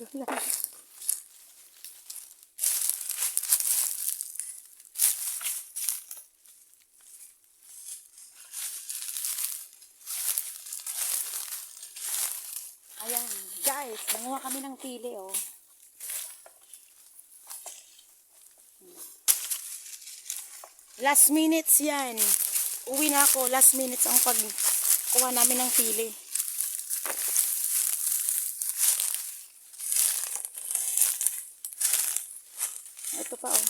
Ayan, guys, nanguha kami ng pili, oh. Last minutes yan. Uwi na ako. Last minutes ang pagkuha namin ng pili. Ito pa, oh.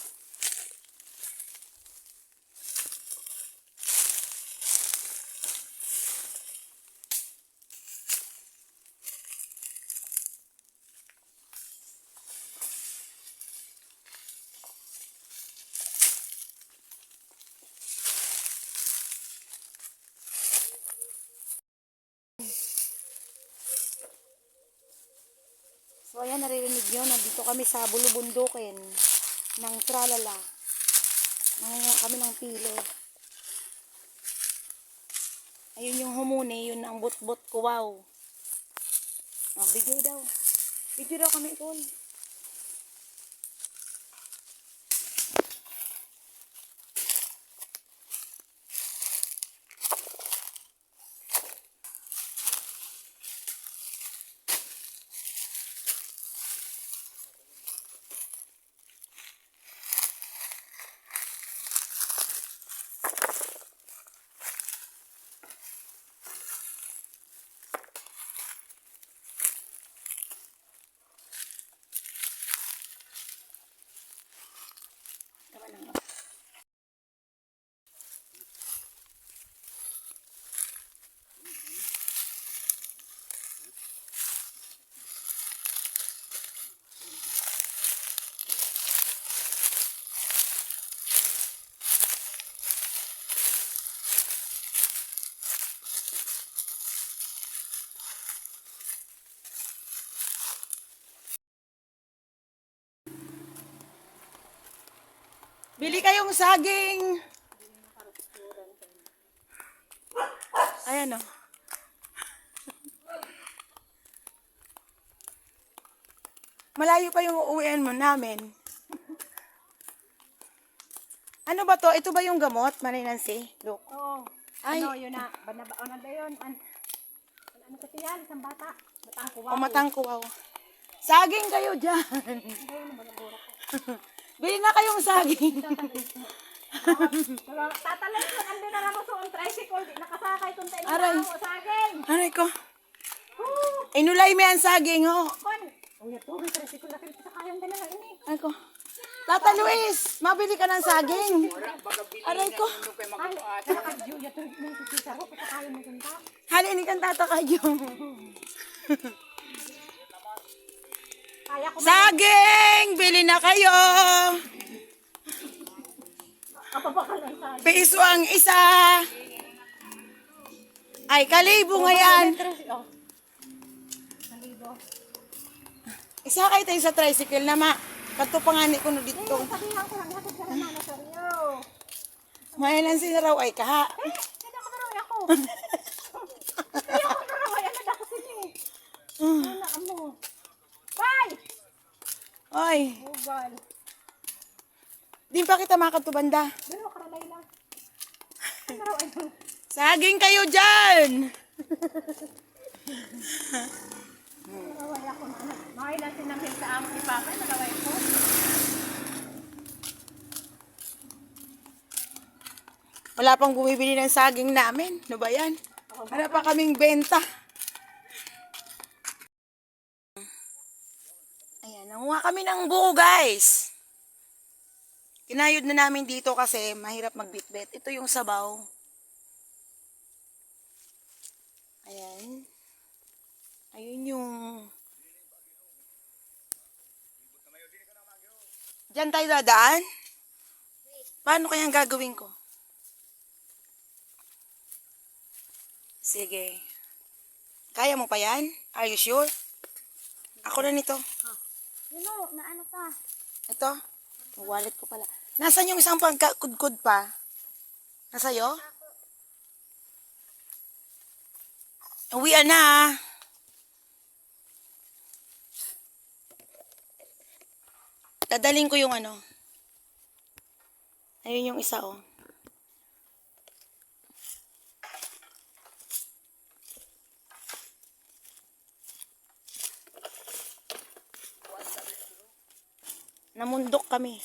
So, ayan, naririnig nyo. Nandito kami sa bulubundukin ng tralala. Nangunga kami ng pili. Ayun yung humuni, yun ang bot-bot ko, wow. Oh, video daw. Video daw kami, tol. Bili kayong saging. Ayan o. Malayo pa yung uuwian mo namin. Ano ba to? Ito ba yung gamot, Manay Nancy? Look. Oo. Ay. Ano, yun na. Banaba, ano na yun? An, ano kasi yan? Isang bata. Batang kuwa. O matang kuwaw. Saging kayo dyan. Bili na kayong saging. Tatalay ko kandi na naman sa on tricycle. Di nakasakay kung tayo Aray. na ako. Saging. Aray ko. Inulay mo yan saging, ho. Kon. Uy, ito. May tricycle na kayo sa kayang dalawa ini. Aray ko. Tata Luis, mabili ka ng saging. Aray ko. Ganda. Halini kang tata kayo. Ko Saging! Bili na kayo! Piso ang isa. Ay, kalibo nga yan. Oh. Isa kayo tayo sa tricycle na ma. Kato pangani ko no dito. Ko na saryo. Mayalan sinaraw ay kaha. Eh, hindi ako naraway ako. Hindi ako naraway. Ano na ako sini? Ano na mo? Bye! Ay, Bugal. di pa kita makatubanda. Pero karalay lang. Ano naraway mo? Saging kayo dyan! Naraway ako na ano. Makailan sinamil sa amo ni Papa. Naraway ko. Wala pang bumibili ng saging namin. Ano ba yan? Wala pa kaming benta. Ayan, nanguha kami ng buo guys. Kinayod na namin dito kasi mahirap magbitbit. Ito yung sabaw. Ayan. Ayun yung... Diyan tayo dadaan? Paano kaya gagawin ko? Sige. Kaya mo pa yan? Are you sure? Ako na nito. Yun o, na ano ka? Ito? Wallet ko pala. Nasaan yung isang pagkakudkod pa? Nasa'yo? Uwian na. Dadaling ko yung ano. Ayun yung isa, oh. Namundok kami.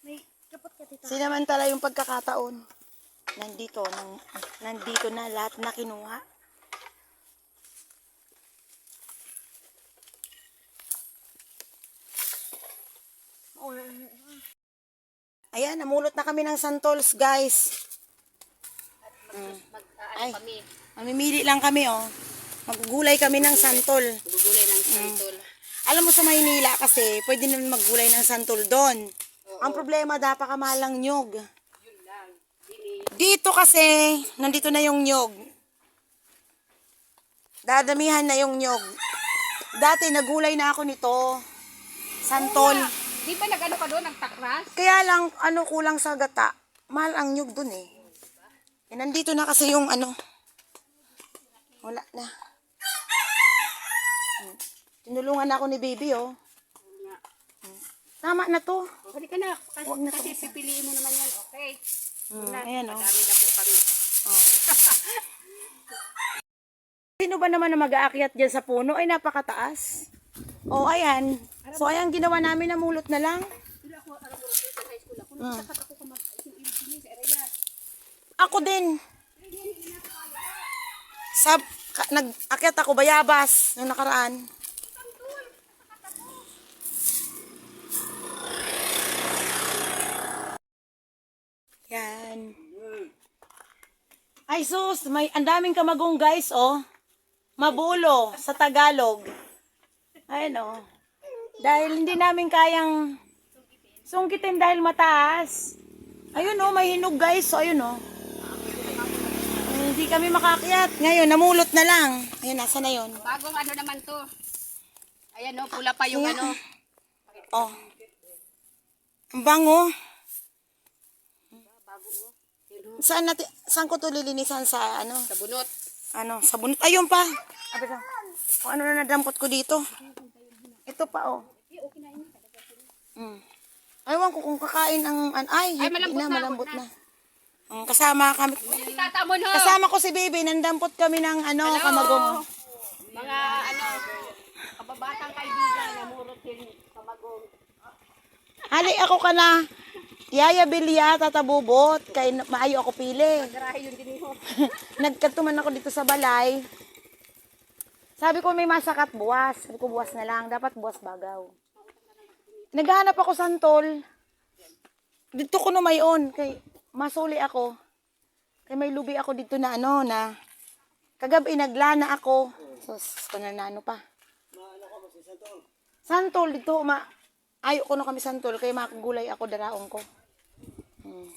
May kapot ka dito. Sinamantala yung pagkakataon. Nandito, nang, nandito na lahat na kinuha. Ayan, namulot na kami ng santols, guys. Mag, ah, Ay. ano kami, Mamimili lang kami, oh. Magugulay kami ng santol. gugulay ng santol. Alam mo sa Maynila kasi, pwede naman maggulay ng santol doon. Ang problema, dapakamahal ng nyog. Yun lang. Dili. Dito kasi, nandito na yung nyog. Dadamihan na yung nyog. Dati, nagulay na ako nito. Santol. Di ba nag-ano ka doon, nagtakras? Kaya lang, ano, kulang sa gata. Mahal ang nyug dun eh. eh. Nandito na kasi yung ano. Wala na. Hmm. Tinulungan na ako ni baby, oh. Hmm. Tama na to. Hali ka na. Kasi, Huwag na kasi pipiliin mo naman yan. Okay. Hmm, Na, ayan, oh. Madami na po kami. Sino ba naman na mag-aakyat dyan sa puno? Ay, napakataas. Oh, ayan. So, ayan, ginawa namin, namulot na lang. Ako, alam mo, sa high school ako. Nagsakat ako ka mag sini sa area. Ako din. Sab, ka, nag-akyat ako bayabas nung nakaraan. Yan. Ay sus, may ang daming kamagong guys, oh. Mabulo sa Tagalog. Ayan, oh. Dahil hindi namin kayang sungkitin dahil mataas. Ayun, oh, may hinog guys. So, ayun, oh. Hindi kami makakyat. Ngayon, namulot na lang. Ayun, nasa na yun? Bagong ano naman to. Ayan no, pula pa yung Ayan. ano. Oh. Ang bango. Bago oh. Saan natin, saan ko to lilinisan sa ano? Sa bunot. Ano, sa bunot. Ayun pa. Abi ka. O ano na nadampot ko dito. Ito pa, oh. Mm. Aywan ko kung kakain ang, an, ay, Ay, malambot na, na, malambot wag na. Mm, kasama kami. Kasama ko si baby, nandampot kami ng ano, Hello. kamagong. Mga ano, kababatang kaibigan na murutin kamagong. Hali ako ka na. Yaya Bilya, tatabubot. Kay maayo ako pili. Nagkatuman ako dito sa balay. Sabi ko may masakat buwas. Sabi ko buwas na lang. Dapat buwas bagaw. Naghahanap ako santol. Dito ko no mayon. Kay masuli ako. Kay may lubi ako dito na ano na kagabi naglana ako. Sus, pananano pa. Santol dito ma ayo ko no kami santol kay makagulay ako daraong ko. Hmm.